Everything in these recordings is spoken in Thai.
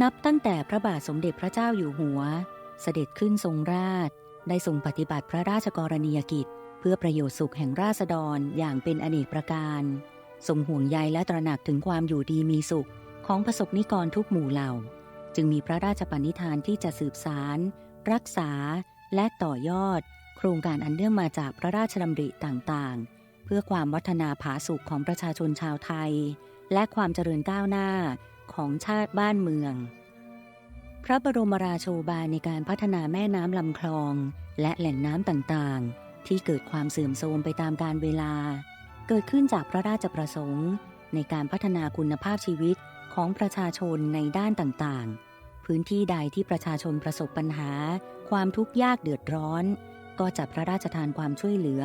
นับตั้งแต่พระบาทสมเด็จพระเจ้าอยู่หัว เสด็จขึ้นทรงราช ได้ทรงปฏิบัติพระราชกรณียกิจ เพื่อประโยชน์สุขแห่งราษฎรอย่างเป็นอเนกประการ ทรงห่วงใยและตระหนักถึงความอยู่ดีมีสุขของประสบนิกรทุกหมู่เหล่า จึงมีพระราชปณิธานที่จะสืบสาร รักษาและต่อยอด โครงการอันเนื่องมาจากพระราชดำริต่างๆ เพื่อความวัฒนาผาสุกของประชาชนชาวไทย และความเจริญก้าวหน้า ของชาติบ้านเมือง พระบรมราโชบายในการพัฒนาแม่น้ำลำคลอง และแหล่งน้ำต่างๆ ที่เกิดความเสื่อมโทรมไปตามกาลเวลา เกิดขึ้นจากพระราชประสงค์ ในการพัฒนาคุณภาพชีวิตของประชาชนในด้านต่างๆ พื้นที่ใดที่ประชาชนประสบปัญหา ความทุกข์ยากเดือดร้อน ก็จะพระราชทานความช่วยเหลือ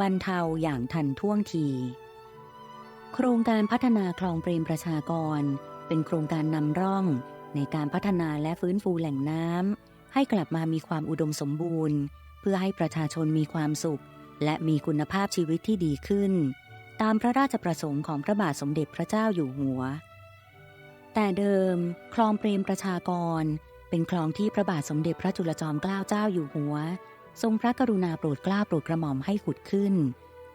บรรเทาอย่างทันท่วงที โครงการพัฒนาคลองเปรมประชากร เป็นโครงการนำร่องในการพัฒนาและฟื้นฟูแหล่งน้ำให้กลับมามีความอุดมสมบูรณ์ เพื่อให้ประชาชนมีความสุข และมีคุณภาพชีวิตที่ดีขึ้น ตามพระราชประสงค์ของพระบาทสมเด็จพระเจ้าอยู่หัว แต่เดิม คลองเปรมประชากร เป็นคลองที่พระบาทสมเด็จพระจุลจอมเกล้าเจ้าอยู่หัว ทรงพระกรุณาโปรดเกล้าโปรดกระหม่อมให้ขุดขึ้น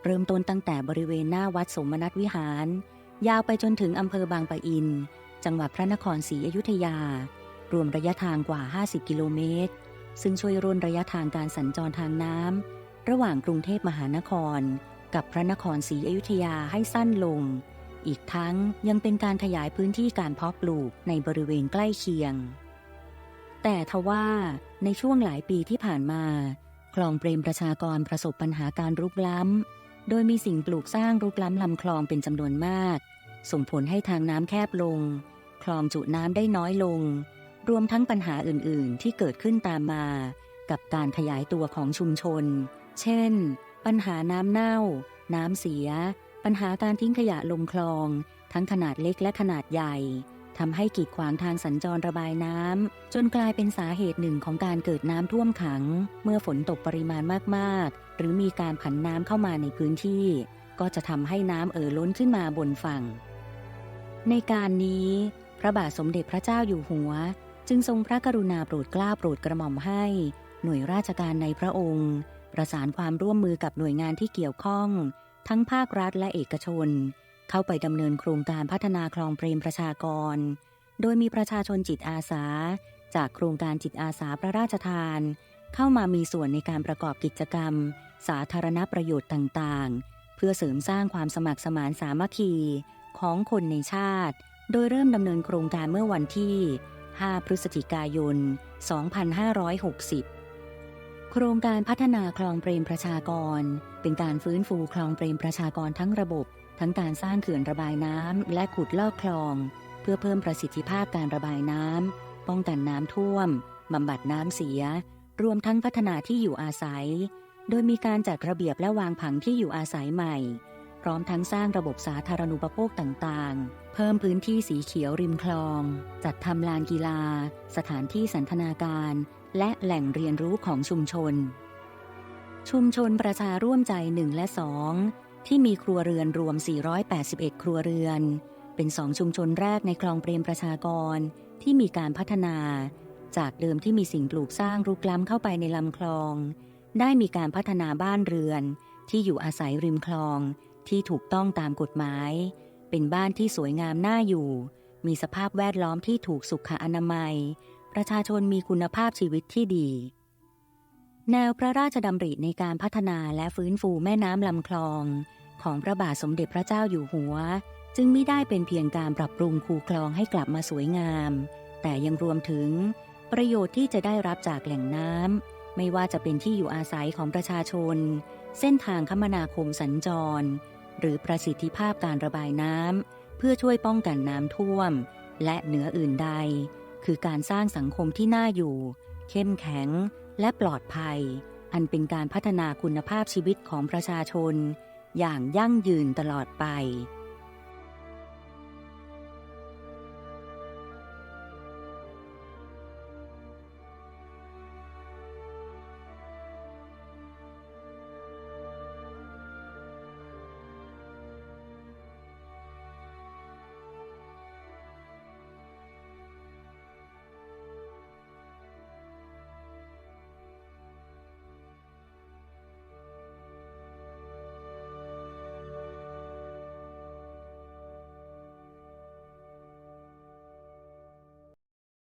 เริ่มต้นตั้งแต่บริเวณหน้าวัดสมนัตวิหาร ยาวไปจนถึงอำเภอบางปะอิน จังหวัดพระนครศรีอยุธยา รวมระยะทางกว่า 50 กิโลเมตร ซึ่งช่วยร่นระยะทางการสัญจรทางน้ำระหว่างกรุงเทพมหานคร กับพระนครศรีอยุธยาให้สั้นลง อีกทั้งยังเป็นการขยายพื้นที่การเพาะปลูกในบริเวณใกล้เคียง แต่ทว่าในช่วงหลายปีที่ผ่านมาคลองเปรมประชากรประสบปัญหาการรุกล้ำ โดยมีสิ่งปลูกสร้างรุกล้ำลำคลองเป็นจำนวนมาก ส่งผลให้ทางน้ำแคบลง คลองจุน้ำได้น้อยลง รวมทั้งปัญหาอื่น ๆ ที่เกิดขึ้นตามมา กับการขยายตัวของชุมชน เช่น ปัญหาน้ำเน่า น้ำเสีย ปัญหาการทิ้งขยะลงคลอง ทั้งขนาดเล็กและขนาดใหญ่ทำให้กีดขวางทางสัญจรระบายน้ำจนกลายเป็นสาเหตุหนึ่งของการเกิดน้ำท่วมขัง เมื่อฝนตกปริมาณมาก ๆ หรือมีการผันน้ำเข้ามาในพื้นที่ ก็จะทำให้น้ำเอ่อล้นขึ้นมาบนฝั่ง ในการนี้ พระบาทสมเด็จพระเจ้าอยู่หัว จึงทรงพระกรุณาโปรดเกล้าโปรดกระหม่อมให้ หน่วยราชการในพระองค์ ประสานความร่วมมือกับหน่วยงานที่เกี่ยวข้อง ทั้งภาครัฐและเอกชน เข้าไปดำเนินโครงการพัฒนาคลองเปรมประชากร โดยมีประชาชนจิตอาสา จากโครงการจิตอาสาพระราชทาน เข้ามามีส่วนในการประกอบกิจกรรม สาธารณประโยชน์ต่างๆ เพื่อเสริมสร้างความสมัครสมานสามัคคีของคนในชาติ โดยเริ่มดำเนินโครงการเมื่อวันที่ 5 พฤศจิกายน 2560 โครงการพัฒนาคลองเปรมประชากร เป็นการฟื้นฟูคลองเปรมประชากรทั้งระบบ ทั้งการสร้างเขื่อนระบายน้ำและขุดลอกคลอง เพื่อเพิ่มประสิทธิภาพการระบายน้ำป้องกันน้ำท่วมบำบัดน้ำเสีย รวมทั้งพัฒนาที่อยู่อาศัย โดยมีการจัดระเบียบและวางผังที่อยู่อาศัยใหม่ พร้อมทั้งสร้างระบบสาธารณูปโภคต่างๆ เพิ่มพื้นที่สีเขียวริมคลอง จัดทำลานกีฬา สถานที่สันทนาการ และแหล่งเรียนรู้ของชุมชน ชุมชนประชาร่วมใจ 1 และ 2 ที่มีครัวเรือนรวม 481 ครัวเรือน เป็นสองชุมชนแรกในคลองเปรมประชากรที่มีการพัฒนา จากเดิมที่มีสิ่งปลูกสร้างรุกล้ำเข้าไปในลำคลอง ได้มีการพัฒนาบ้านเรือนที่อยู่อาศัยริมคลองที่ถูกต้องตามกฎหมาย เป็นบ้านที่สวยงามน่าอยู่ มีสภาพแวดล้อมที่ถูกสุขอนามัย ประชาชนมีคุณภาพชีวิตที่ดี แนวพระราชดำริในการพัฒนาและฟื้นฟูแม่น้ำลำคลอง ของพระบาทสมเด็จพระเจ้าอยู่หัว จึงไม่ได้เป็นเพียงการปรับปรุงคูคลองให้กลับมาสวยงาม แต่ยังรวมถึงประโยชน์ที่จะได้รับจากแหล่งน้ำ ไม่ว่าจะเป็นที่อยู่อาศัยของประชาชน เส้นทางคมนาคมสัญจร หรือประสิทธิภาพการระบายน้ำเพื่อช่วยป้องกันน้ำท่วม และเหนืออื่นใด คือการสร้างสังคมที่น่าอยู่ เข้มแข็งและปลอดภัย อันเป็นการพัฒนาคุณภาพชีวิตของประชาชน อย่างยั่งยืนตลอดไป